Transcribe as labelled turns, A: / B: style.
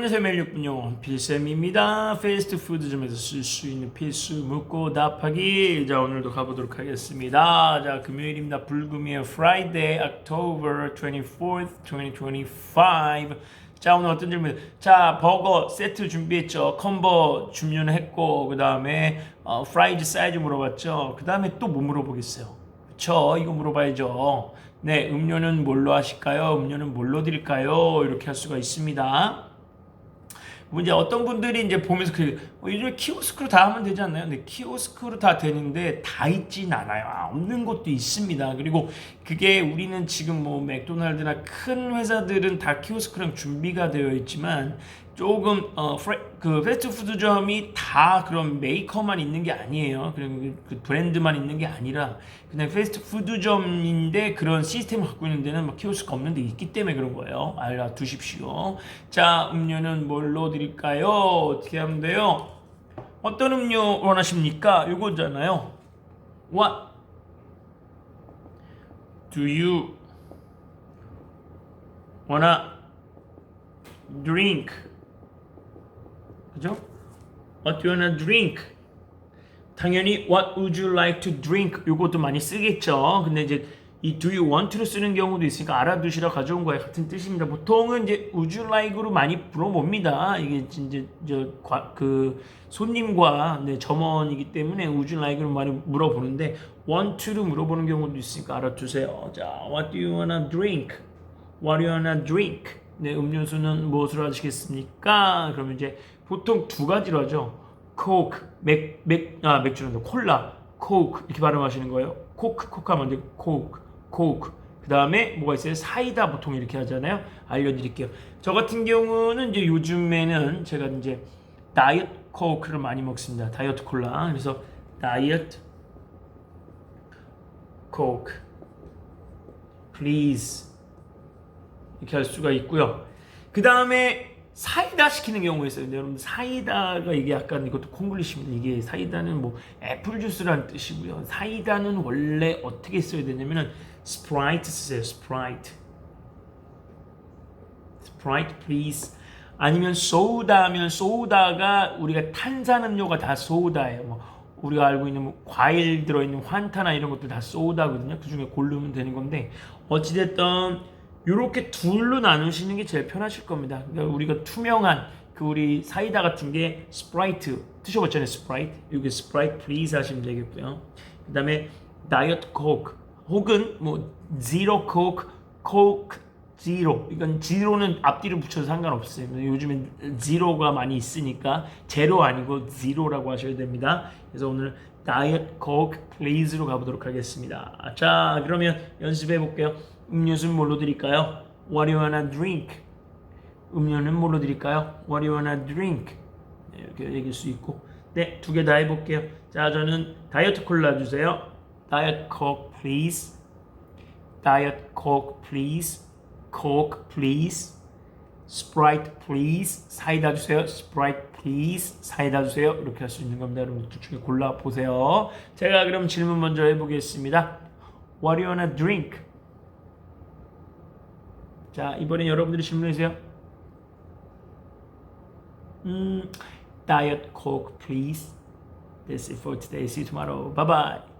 A: 매일 6분요 필쌤입니다. 패스트푸드점에서 쓸 수 있는 필수 묻고 답하기 자 오늘도 가보도록 하겠습니다. 자 금요일입니다. 불금이에요. Friday, October 24th, 2025. 자 오늘 어떤 질문? 자 버거 세트 준비했죠. 컴보 주문을 했고 그 다음에 어, 프라이즈 사이즈 물어봤죠. 그 다음에 또 뭐 물어보겠어요? 그쵸 이거 물어봐야죠. 네 음료는 뭘로 하실까요? 음료는 뭘로 드릴까요? 이렇게 할 수가 있습니다. 문제 어떤 분들이 이제 보면서 그 어, 요즘에 키오스크로 다 하면 되지 않나요? 근데 키오스크로 다 되는데 다 있진 않아요. 아, 없는 것도 있습니다. 그리고 그게 우리는 지금 뭐 맥도날드나 큰 회사들은 다 키오스크랑 준비가 되어 있지만 조금 어, 프레, 그 패스트푸드점이 다 그런 메이커만 있는 게 아니에요. 그리고 그- 그 브랜드만 있는 게 아니라 그냥 패스트푸드점인데 그런 시스템을 갖고 있는 데는 막 키오스크 없는 데 있기 때문에 그런 거예요. 알아 두십시오. 자, 음료는 뭘로 드릴까요? 어떻게 하면 돼요? 어떤 음료 원하십니까? 요거잖아요. What do you wanna drink? 그죠? What do you wanna drink? 당연히 What would you like to drink? 요것도 많이 쓰겠죠. 근데 이제 이 do you want to로 쓰는 경우도 있으니까 알아두시라 가져온 거에 같은 뜻입니다. 보통은 이제 would you like로 많이 물어봅니다. 이게 이제 저그 손님과 네, 점원이기 때문에 would you like로 많이 물어보는데 want to로 물어보는 경우도 있으니까 알아두세요. 자, what do you wanna drink? What do you wanna drink? 네, 음료수는 무엇으로 하시겠습니까? 그러면 이제 보통 두 가지로 하죠. 코크, 맥, 맥, 아, 맥주는 콜라, 코크 이렇게 발음하시는 거예요. 코크, 코크 하면 이제 코크, 코크. 그 다음에 뭐가 있어요? 사이다 보통 이렇게 하잖아요. 알려드릴게요. 저 같은 경우는 이제 요즘에는 제가 이제 다이어트 코크를 많이 먹습니다. 다이어트 콜라. 그래서 다이어트 코크, please. 이렇게 할 수가 있고요. 그 다음에 사이다 시키는 경우가 있어요. 근데 여러분 사이다가 이게 약간 이것도 콩글리시입니다. 이게 사이다는 뭐 애플 주스라는 뜻이고요. 사이다는 원래 어떻게 써야 되냐면은 스프라이트 쓰세요. 스프라이트. 스프라이트 please. 아니면 소다면 소다가 우리가 탄산음료가 다 소다예요. 뭐 우리가 알고 있는 뭐 과일 들어있는 환타나 이런 것도 다 소다거든요. 그 중에 고르면 되는 건데 어찌됐든 이렇게 둘로 나누시는 게 제일 편하실 겁니다. 그러니까 우리가 투명한 그 우리 사이다 같은 게 스프라이트 드셔봤잖아요. 스프라이트 여기 스프라이트 플리즈 하시면 되겠고요. 그 다음에 다이어트 코크 혹은 뭐 지로 코크 코크 지로 이건 지로는 앞뒤로 붙여도 상관없어요. 요즘엔 지로가 많이 있으니까 제로 아니고 지로라고 하셔야 됩니다. 그래서 오늘 다이어트 코크 플리즈로 가보도록 하겠습니다. 자 그러면 연습해 볼게요. 음료수는 뭘로 드릴까요? What do you wanna drink? 음료는 뭘로 드릴까요? What do you wanna drink? 네, 이렇게 얘기할 수 있고 네, 두 개 다 해볼게요. 자, 저는 다이어트 콜라 주세요. 다이어트 코크 please. 다이어트 코크 please. 코크 please. 스프라이트 please. 사이다 주세요. 스프라이트 please. 사이다 주세요. 이렇게 할 수 있는 겁니다. 여러분 둘 중에 골라 보세요. 제가 그럼 질문 먼저 해보겠습니다. What do you wanna drink? 자, 이번엔 여러분들이 질문해 주세요. 음, diet coke please. That's it for today. See you tomorrow. Bye bye.